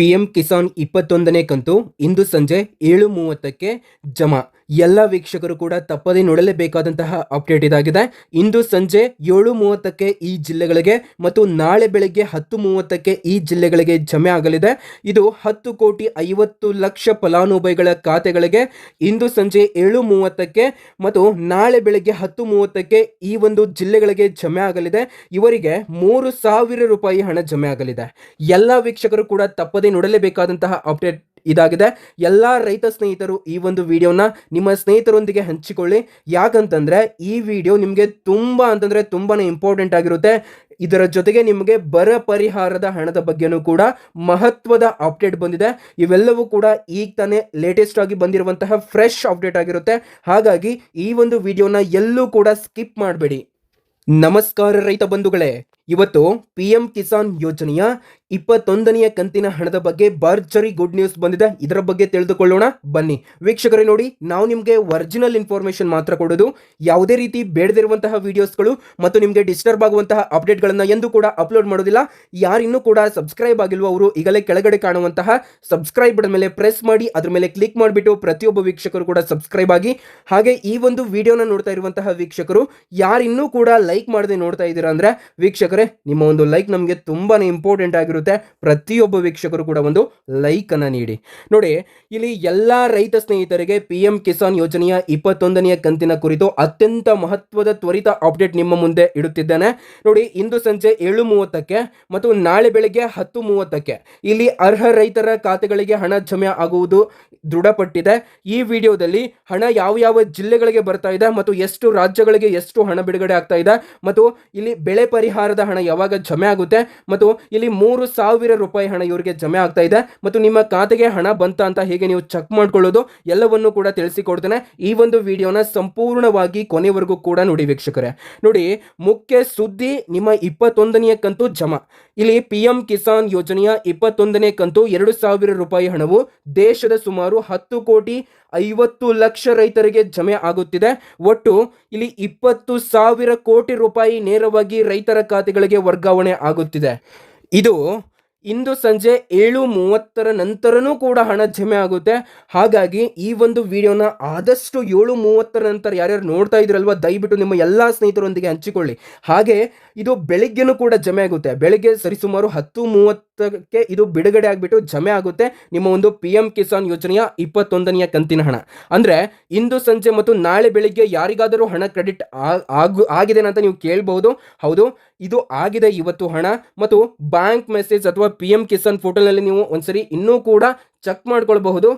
PM Kisan ಇಪ್ಪತ್ತೊಂದನೇ ಕಂತು ಇಂದು ಸಂಜೆ ಏಳು ಮೂವತ್ತಕ್ಕೆ ಜಮಾ. ಎಲ್ಲ ವೀಕ್ಷಕರು ಕೂಡ ತಪ್ಪದೇ ನೋಡಲೇಬೇಕಾದಂತಹ ಅಪ್ಡೇಟ್ ಇದಾಗಿದೆ. ಇಂದು ಸಂಜೆ ಏಳು ಮೂವತ್ತಕ್ಕೆ ಈ ಜಿಲ್ಲೆಗಳಿಗೆ ಮತ್ತು ನಾಳೆ ಬೆಳಗ್ಗೆ ಹತ್ತು ಮೂವತ್ತಕ್ಕೆ ಈ ಜಿಲ್ಲೆಗಳಿಗೆ ಜಮೆ ಆಗಲಿದೆ. ಇದು ಹತ್ತು ಕೋಟಿ ಐವತ್ತು ಲಕ್ಷ ಫಲಾನುಭವಿಗಳ ಖಾತೆಗಳಿಗೆ ಇಂದು ಸಂಜೆ ಏಳು ಮೂವತ್ತಕ್ಕೆ ಮತ್ತು ನಾಳೆ ಬೆಳಗ್ಗೆ ಹತ್ತು ಮೂವತ್ತಕ್ಕೆ ಈ ಒಂದು ಜಿಲ್ಲೆಗಳಿಗೆ ಜಮೆ ಆಗಲಿದೆ. ಇವರಿಗೆ ಮೂರು ಸಾವಿರ ರೂಪಾಯಿ ಹಣ ಜಮೆ ಆಗಲಿದೆ. ಎಲ್ಲ ವೀಕ್ಷಕರು ಕೂಡ ತಪ್ಪದೇ ನೋಡಲೇಬೇಕಾದಂತಹ ಅಪ್ಡೇಟ್ ಇದಾಗಿದೆ. ಎಲ್ಲ ರೈತ ಸ್ನೇಹಿತರು ಈ ಒಂದು ವಿಡಿಯೋನ ನಿಮ್ಮ ಸ್ನೇಹಿತರೊಂದಿಗೆ ಹಂಚಿಕೊಳ್ಳಿ. ಯಾಕಂತಂದ್ರೆ ಈ ವಿಡಿಯೋ ನಿಮಗೆ ತುಂಬಾ ಅಂತಂದ್ರೆ ತುಂಬಾನೇ ಇಂಪಾರ್ಟೆಂಟ್ ಆಗಿರುತ್ತೆ. ಇದರ ಜೊತೆಗೆ ನಿಮಗೆ ಬರ ಪರಿಹಾರದ ಹಣದ ಬಗ್ಗೆನೂ ಕೂಡ ಮಹತ್ವದ ಅಪ್ಡೇಟ್ ಬಂದಿದೆ. ಇವೆಲ್ಲವೂ ಕೂಡ ಈಗ ತಾನೇ ಲೇಟೆಸ್ಟ್ ಆಗಿ ಬಂದಿರುವಂತಹ ಫ್ರೆಶ್ ಅಪ್ಡೇಟ್ ಆಗಿರುತ್ತೆ. ಹಾಗಾಗಿ ಈ ಒಂದು ವಿಡಿಯೋನ ಎಲ್ಲೂ ಕೂಡ ಸ್ಕಿಪ್ ಮಾಡಬೇಡಿ. ನಮಸ್ಕಾರ ರೈತ ಬಂಧುಗಳೇ. ಇವತ್ತು ಪಿ ಎಂ ಕಿಸಾನ್ ಯೋಜನೆಯ ಇಪ್ಪತ್ತೊಂದನೆಯ ಕಂತಿನ ಹಣದ ಬಗ್ಗೆ ಭರ್ಜರಿ ಗುಡ್ ನ್ಯೂಸ್ ಬಂದಿದೆ. ಇದರ ಬಗ್ಗೆ ತಿಳಿದುಕೊಳ್ಳೋಣ. ಬನ್ನಿ. ವೀಕ್ಷಕರೇ, ನೋಡಿ, ನಾವು ನಿಮಗೆ ಒರಿಜಿನಲ್ ಇನ್ಫಾರ್ಮೇಶನ್ ಮಾತ್ರ ಕೊಡೋದು. ಯಾವುದೇ ರೀತಿ ಬೇಡದಿರುವಂತಹ ವಿಡಿಯೋಸ್ಗಳು ಮತ್ತು ನಿಮಗೆ ಡಿಸ್ಟರ್ಬ್ ಆಗುವಂತಹ ಅಪ್ಡೇಟ್ಗಳನ್ನು ಎಂದೂ ಕೂಡ ಅಪ್ಲೋಡ್ ಮಾಡೋದಿಲ್ಲ. ಯಾರಿನ್ನೂ ಕೂಡ ಸಬ್ಸ್ಕ್ರೈಬ್ ಆಗಿಲ್ವೋ ಅವರು, ಈಗಲೇ ಕೆಳಗಡೆ ಕಾಣುವಂತಹ ಸಬ್ಸ್ಕ್ರೈಬ್ ಬಟನ್ ಮೇಲೆ ಪ್ರೆಸ್ ಮಾಡಿ, ಅದ್ರ ಮೇಲೆ ಕ್ಲಿಕ್ ಮಾಡಿಬಿಟ್ಟು ಪ್ರತಿಯೊಬ್ಬ ವೀಕ್ಷಕರು ಕೂಡ ಸಬ್ಸ್ಕ್ರೈಬ್ ಆಗಿ. ಹಾಗೆ ಈ ಒಂದು ವಿಡಿಯೋನ ನೋಡ್ತಾ ಇರುವಂತಹ ವೀಕ್ಷಕರು, ಯಾರಿನ್ನೂ ಕೂಡ ಲೈಕ್ ಮಾಡದೆ ನೋಡ್ತಾ ಇದ್ದೀರಾ ಅಂದ್ರೆ, ವೀಕ್ಷಕರೇ ನಿಮ್ಮ ಒಂದು ಲೈಕ್ ನಮಗೆ ತುಂಬಾ ಇಂಪಾರ್ಟೆಂಟ್ ಆಗಿರುತ್ತೆ. ಪ್ರತಿಯೊಬ್ಬ ವೀಕ್ಷಕರು ಕೂಡ ಒಂದು ಲೈಕ್ ಅನ್ನ ನೀಡಿ. ನೋಡಿ, ಇಲ್ಲಿ ಎಲ್ಲಾ ರೈತ ಸ್ನೇಹಿತರಿಗೆ ಪಿ ಎಂ ಕಿಸಾನ್ ಯೋಜನೆಯ ಇಪ್ಪತ್ತೊಂದನೆಯ ಕಂತಿನ ಕುರಿತು ಅತ್ಯಂತ ಮಹತ್ವದ ತ್ವರಿತ ಅಪ್ಡೇಟ್ ನಿಮ್ಮ ಮುಂದೆ ಇಡುತ್ತಿದ್ದೇನೆ. ನೋಡಿ, ಇಂದು ಸಂಜೆ ಏಳು ಮೂವತ್ತಕ್ಕೆ ಮತ್ತು ನಾಳೆ ಬೆಳಗ್ಗೆ ಹತ್ತು ಮೂವತ್ತಕ್ಕೆ ಇಲ್ಲಿ ಅರ್ಹ ರೈತರ ಖಾತೆಗಳಿಗೆ ಹಣ ಜಮೆ ಆಗುವುದು ದೃಢಪಟ್ಟಿದೆ. ಈ ವಿಡಿಯೋದಲ್ಲಿ ಹಣ ಯಾವ ಯಾವ ಜಿಲ್ಲೆಗಳಿಗೆ ಬರ್ತಾ ಇದೆ ಮತ್ತು ಎಷ್ಟು ರಾಜ್ಯಗಳಿಗೆ ಎಷ್ಟು ಹಣ ಬಿಡುಗಡೆ ಆಗ್ತಾ ಇದೆ ಮತ್ತು ಇಲ್ಲಿ ಬೆಳೆ ಪರಿಹಾರದ ಹಣ ಯಾವಾಗ ಜಮೆ ಆಗುತ್ತೆ ಮತ್ತು ಇಲ್ಲಿ ಮೂರು ಸಾವಿರ ರೂಪಾಯಿ ಹಣ ಇವರಿಗೆ ಜಮೆ ಆಗ್ತಾ ಇದೆ. ಮತ್ತು ನಿಮ್ಮ ಖಾತೆಗೆ ಹಣ ಬಂತ ಅಂತ ಹೇಗೆ ನೀವು ಚೆಕ್ ಮಾಡ್ಕೊಳ್ಳೋದು ಎಲ್ಲವನ್ನು ಕೂಡ ತಿಳಿಸಿಕೊಡ್ತೇನೆ. ಈ ಒಂದು ವಿಡಿಯೋನ ಸಂಪೂರ್ಣವಾಗಿ ಕೊನೆವರೆಗೂ ಕೂಡ ನೋಡಿ ವೀಕ್ಷಕರೇ. ನೋಡಿ, ಮುಖ್ಯ ಸುದ್ದಿ ನಿಮ್ಮ ಇಪ್ಪತ್ತೊಂದನೆಯ ಕಂತು ಜಮಾ. ಇಲ್ಲಿ ಪಿ ಎಂ ಕಿಸಾನ್ ಯೋಜನೆಯ ಇಪ್ಪತ್ತೊಂದನೇ ಕಂತು ಎರಡು ಸಾವಿರ ರೂಪಾಯಿ ಹಣವು ದೇಶದ ಸುಮಾರು ಹತ್ತು ಕೋಟಿ ಐವತ್ತು ಲಕ್ಷ ರೈತರಿಗೆ ಜಮೆ ಆಗುತ್ತಿದೆ. ಒಟ್ಟು ಇಲ್ಲಿ ಇಪ್ಪತ್ತು ಸಾವಿರ ಕೋಟಿ ರೂಪಾಯಿ ನೇರವಾಗಿ ರೈತರ ಖಾತೆಗಳಿಗೆ ವರ್ಗಾವಣೆ ಆಗುತ್ತಿದೆ. ಇದು ಇಂದು ಸಂಜೆ ಏಳು ಮೂವತ್ತರ ನಂತರನೂ ಕೂಡ ಹಣ ಜಮೆ ಆಗುತ್ತೆ. ಹಾಗಾಗಿ ಈ ಒಂದು ವಿಡಿಯೋನ ಆದಷ್ಟು ಏಳು ಮೂವತ್ತರ ನಂತರ ಯಾರ್ಯಾರು ನೋಡ್ತಾ ಇದ್ರಲ್ವ, ದಯವಿಟ್ಟು ನಿಮ್ಮ ಎಲ್ಲ ಸ್ನೇಹಿತರೊಂದಿಗೆ ಹಂಚಿಕೊಳ್ಳಿ. ಹಾಗೆ ಇದು ಬೆಳಿಗ್ಗೆನೂ ಕೂಡ ಜಮೆ ಆಗುತ್ತೆ. ಬೆಳಿಗ್ಗೆ ಸರಿಸುಮಾರು ಹತ್ತು ಮೂವತ್ತಕ್ಕೆ ಇದು ಬಿಡುಗಡೆ ಆಗಿಬಿಟ್ಟು ಜಮೆ ಆಗುತ್ತೆ. ನಿಮ್ಮ ಒಂದು ಪಿ ಕಿಸಾನ್ ಯೋಜನೆಯ ಇಪ್ಪತ್ತೊಂದನೆಯ ಕಂತಿನ ಹಣ. ಅಂದರೆ ಇಂದು ಸಂಜೆ ಮತ್ತು ನಾಳೆ ಬೆಳಿಗ್ಗೆ ಯಾರಿಗಾದರೂ ಹಣ ಕ್ರೆಡಿಟ್ ಆಗು ಆಗಿದೆ ಅಂತ ನೀವು ಕೇಳಬಹುದು ಹೌದು ಇದು ಆಗಿದೆ. ಇವತ್ತು ಹಣ ಮತ್ತು ಬ್ಯಾಂಕ್ ಮೆಸೇಜ್ ಅಥವಾ ಪಿ ಎಂ ಕಿಸಾನ್ ಫೋಟೋನಲ್ಲಿ ನೀವು ಒಂದ್ಸರಿ ಇನ್ನೂ ಕೂಡ ಚೆಕ್ ಮಾಡ್ಕೊಳ್ಬಹುದು.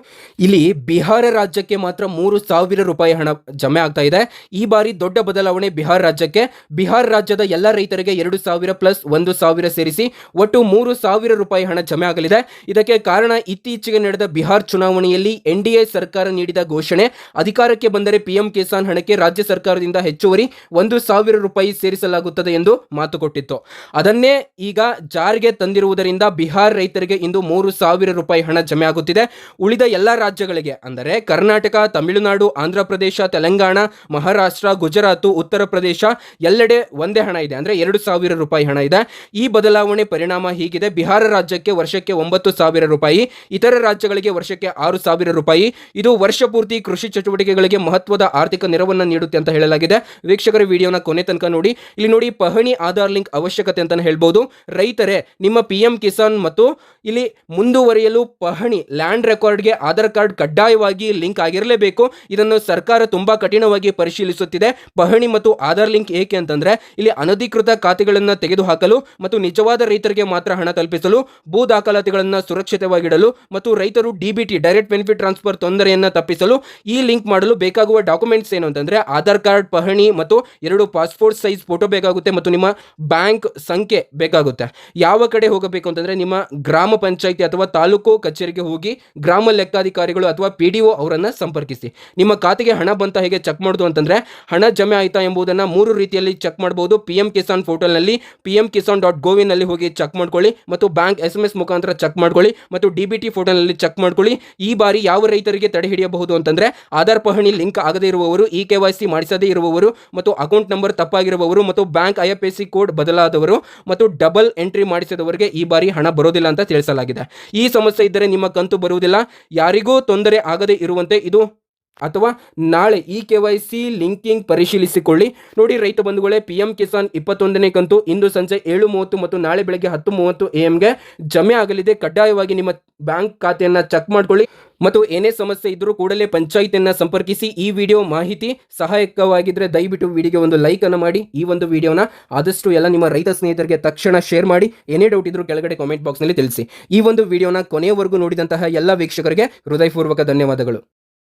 ಇಲ್ಲಿ ಬಿಹಾರ ರಾಜ್ಯಕ್ಕೆ ಮಾತ್ರ ಮೂರು ಸಾವಿರ ರೂಪಾಯಿ ಹಣ ಜಮೆ ಆಗ್ತಾ ಇದೆ. ಈ ಬಾರಿ ದೊಡ್ಡ ಬದಲಾವಣೆ ಬಿಹಾರ ರಾಜ್ಯಕ್ಕೆ. ಬಿಹಾರ ರಾಜ್ಯದ ಎಲ್ಲ ರೈತರಿಗೆ ಎರಡು ಸಾವಿರ ಪ್ಲಸ್ ಒಂದು ಸಾವಿರ ಸೇರಿಸಿ ಒಟ್ಟು ಮೂರು ಸಾವಿರ ರೂಪಾಯಿ ಹಣ ಜಮೆ ಆಗಲಿದೆ. ಇದಕ್ಕೆ ಕಾರಣ ಇತ್ತೀಚೆಗೆ ನಡೆದ ಬಿಹಾರ್ ಚುನಾವಣೆಯಲ್ಲಿ ಎನ್ ಸರ್ಕಾರ ನೀಡಿದ ಘೋಷಣೆ. ಅಧಿಕಾರಕ್ಕೆ ಬಂದರೆ ಪಿಎಂ ಕಿಸಾನ್ ಹಣಕ್ಕೆ ರಾಜ್ಯ ಸರ್ಕಾರದಿಂದ ಹೆಚ್ಚುವರಿ ಒಂದು ಸಾವಿರ ರೂಪಾಯಿ ಸೇರಿಸಲಾಗುತ್ತದೆ ಎಂದು ಮಾತು ಕೊಟ್ಟಿತ್ತು. ಅದನ್ನೇ ಈಗ ಜಾರಿಗೆ ತಂದಿರುವುದರಿಂದ ಬಿಹಾರ್ ರೈತರಿಗೆ ಇಂದು ಮೂರು ಸಾವಿರ ರೂಪಾಯಿ ಹಣ ಜಮೆ ಆಗುತ್ತಿದೆ ಉಳಿದ ಎಲ್ಲ ರಾಜ್ಯಗಳಿಗೆ, ಅಂದರೆ ಕರ್ನಾಟಕ, ತಮಿಳುನಾಡು, ಆಂಧ್ರ ಪ್ರದೇಶ, ತೆಲಂಗಾಣ, ಮಹಾರಾಷ್ಟ್ರ, ಗುಜರಾತ್, ಉತ್ತರ ಪ್ರದೇಶ, ಎಲ್ಲೆಡೆ ಒಂದೇ ಹಣ ಇದೆ. ಅಂದರೆ ಎರಡು ಸಾವಿರ ರೂಪಾಯಿ ಹಣ ಇದೆ. ಈ ಬದಲಾವಣೆ ಪರಿಣಾಮ ಹೀಗಿದೆ. ಬಿಹಾರ ರಾಜ್ಯಕ್ಕೆ ವರ್ಷಕ್ಕೆ ಒಂಬತ್ತು ಸಾವಿರ ರೂಪಾಯಿ, ಇತರ ರಾಜ್ಯಗಳಿಗೆ ವರ್ಷಕ್ಕೆ ಆರು ಸಾವಿರ ರೂಪಾಯಿ. ಇದು ವರ್ಷ ಪೂರ್ತಿ ಕೃಷಿ ಚಟುವಟಿಕೆಗಳಿಗೆ ಮಹತ್ವದ ಆರ್ಥಿಕ ನೆರವನ್ನು ನೀಡುತ್ತೆ ಅಂತ ಹೇಳಲಾಗಿದೆ. ವೀಕ್ಷಕರ ವಿಡಿಯೋನ ಕೊನೆ ತನಕ ನೋಡಿ. ಇಲ್ಲಿ ನೋಡಿ ಪಹಣಿ ಆಧಾರ್ ಲಿಂಕ್ ಅವಶ್ಯಕತೆ ಅಂತಾನೆ ಹೇಳ್ಬೋದು. ರೈತರೇ, ನಿಮ್ಮ ಪಿ ಎಂ ಕಿಸಾನ್ ಮತ್ತು ಇಲ್ಲಿ ಮುಂದುವರಿಯಲು ಪಹಣಿ ಲ್ಯಾಂಡ್ ರೆಕಾರ್ಡ್ಗೆ ಆಧಾರ್ ಕಾರ್ಡ್ ಕಡ್ಡಾಯವಾಗಿ ಲಿಂಕ್ ಆಗಿರಲೇಬೇಕು. ಇದನ್ನು ಸರ್ಕಾರ ತುಂಬಾ ಕಠಿಣವಾಗಿ ಪರಿಶೀಲಿಸುತ್ತಿದೆ. ಪಹಣಿ ಮತ್ತು ಆಧಾರ್ ಲಿಂಕ್ ಏಕೆ ಅಂತಂದ್ರೆ, ಇಲ್ಲಿ ಅನಧಿಕೃತ ಖಾತೆಗಳನ್ನು ತೆಗೆದುಹಾಕಲು ಮತ್ತು ನಿಜವಾದ ರೈತರಿಗೆ ಮಾತ್ರ ಹಣ ತಲುಪಿಸಲು, ಭೂ ದಾಖಲಾತಿಗಳನ್ನು ಸುರಕ್ಷಿತವಾಗಿಡಲು ಮತ್ತು ರೈತರು ಡಿಬಿಟಿ ಡೈರೆಕ್ಟ್ ಬೆನಿಫಿಟ್ ಟ್ರಾನ್ಸ್ಫರ್ ತೊಂದರೆಯನ್ನು ತಪ್ಪಿಸಲು ಈ ಲಿಂಕ್ ಮಾಡಲು ಬೇಕಾಗುವ ಡಾಕ್ಯುಮೆಂಟ್ಸ್ ಏನು ಅಂತಂದ್ರೆ, ಆಧಾರ್ ಕಾರ್ಡ್, ಪಹಣಿ ಮತ್ತು ಎರಡು ಪಾಸ್ಪೋರ್ಟ್ ಸೈಜ್ ಫೋಟೋ ಬೇಕಾಗುತ್ತೆ ಮತ್ತು ನಿಮ್ಮ ಬ್ಯಾಂಕ್ ಸಂಖ್ಯೆ ಬೇಕಾಗುತ್ತೆ. ಯಾವ ಕಡೆ ಹೋಗಬೇಕು ಅಂತಂದ್ರೆ, ನಿಮ್ಮ ಗ್ರಾಮ ಪಂಚಾಯಿತಿ ಅಥವಾ ತಾಲೂಕು ಕಚೇರಿಗೆ ಹೋಗಿ ಗ್ರಾಮ ಲೆಕ್ಕಾಧಿಕಾರಿಗಳು ಅಥವಾ ಪಿ ಡಿ ಒ ಅವರನ್ನು ಸಂಪರ್ಕಿಸಿ. ನಿಮ್ಮ ಖಾತೆಗೆ ಹಣ ಬಂತ ಹೇಗೆ ಚೆಕ್ ಮಾಡೋದು ಅಂತಂದ್ರೆ, ಹಣ ಜಮೆ ಆಯ್ತಾ ಎಂಬುದನ್ನು ಮೂರು ರೀತಿಯಲ್ಲಿ ಚೆಕ್ ಮಾಡಬಹುದು ಪಿ ಎಂ ಕಿಸಾನ್ ಪೋರ್ಟಲ್ನಲ್ಲಿ ಪಿ ಎಂ ಕಿಸಾನ್ ಡಾಟ್ ಗೋವಿನಲ್ಲಿ ಹೋಗಿ ಚೆಕ್ ಮಾಡ್ಕೊಳ್ಳಿ ಮತ್ತು ಬ್ಯಾಂಕ್ ಎಸ್ ಎಂ ಎಸ್ ಮುಖಾಂತರ ಚೆಕ್ ಮಾಡ್ಕೊಳ್ಳಿ ಮತ್ತು ಡಿ ಬಿ ಟಿ ಪೋರ್ಟಲ್ನಲ್ಲಿ ಚೆಕ್ ಮಾಡ್ಕೊಳ್ಳಿ. ಈ ಬಾರಿ ಯಾವ ರೈತರಿಗೆ ತಡೆ ಹಿಡಿಯಬಹುದು ಅಂತಂದ್ರೆ, ಆಧಾರ್ ಪಹಣಿ ಲಿಂಕ್ ಆಗದೇ ಇರುವವರು ಇ ಕೆ ವೈ ಸಿ ಮಾಡಿಸದೇ ಇರುವವರು ಮತ್ತು ಅಕೌಂಟ್ ನಂಬರ್ ತಪ್ಪಾಗಿರುವವರು ಮತ್ತು bank I F S C code ಬದಲಾದವರು ಮತ್ತು ಡಬಲ್ ಎಂಟ್ರಿ ಮಾಡಿಸಿದವರಿಗೆ ಈ ಬಾರಿ ಹಣ ಬರೋದಿಲ್ಲ ಅಂತ ತಿಳಿಸಲಾಗಿದೆ. ಈ ಸಮಸ್ಯೆ ಇದ್ದರೆ ನಿಮ್ಮ ಕಂತು ಬರುವುದಿಲ್ಲ. ಯಾರಿಗೂ ತೊಂದರೆ ಆಗದೇ ಇರುವಂತೆ ಇದು ಅಥವಾ ನಾಳೆ E K Y C linking ಪರಿಶೀಲಿಸಿಕೊಳ್ಳಿ. ನೋಡಿ ರೈತ ಬಂಧುಗಳೇ ಪಿ ಎಂ ಕಿಸಾನ್ ಇಪ್ಪತ್ತೊಂದನೇ ಕಂತು ಇಂದು ಸಂಜೆ ಏಳು ಮೂವತ್ತು ಮತ್ತು ನಾಳೆ ಬೆಳಗ್ಗೆ ಹತ್ತು ಮೂವತ್ತು ಎ ಎಂಗೆ ಜಮೆ ಆಗಲಿದೆ. ಕಡ್ಡಾಯವಾಗಿ ನಿಮ್ಮ ಬ್ಯಾಂಕ್ ಖಾತೆಯನ್ನು ಚೆಕ್ ಮಾಡ್ಕೊಳ್ಳಿ ಮತ್ತು ಏನೇ ಸಮಸ್ಯೆ ಇದ್ದರೂ ಕೂಡಲೇ ಪಂಚಾಯಿತಿಯನ್ನು ಸಂಪರ್ಕಿಸಿ. ಈ ವಿಡಿಯೋ ಮಾಹಿತಿ ಸಹಾಯಕವಾಗಿದ್ದರೆ ದಯವಿಟ್ಟು ವಿಡಿಯೋಗೆ ಒಂದು ಲೈಕ್ ಅನ್ನು ಮಾಡಿ. ಈ ಒಂದು ವಿಡಿಯೋನ ಆದಷ್ಟು ಎಲ್ಲ ನಿಮ್ಮ ರೈತ ಸ್ನೇಹಿತರಿಗೆ ತಕ್ಷಣ ಶೇರ್ ಮಾಡಿ. ಏನೇ ಡೌಟ್ ಇದ್ದರೂ ಕೆಳಗಡೆ ಕಾಮೆಂಟ್ ಬಾಕ್ಸ್ನಲ್ಲಿ ತಿಳಿಸಿ. ಈ ಒಂದು ವಿಡಿಯೋನ ಕೊನೆಯವರೆಗೂ ನೋಡಿದಂತಹ ಎಲ್ಲ ವೀಕ್ಷಕರಿಗೆ ಹೃದಯಪೂರ್ವಕ ಧನ್ಯವಾದಗಳು.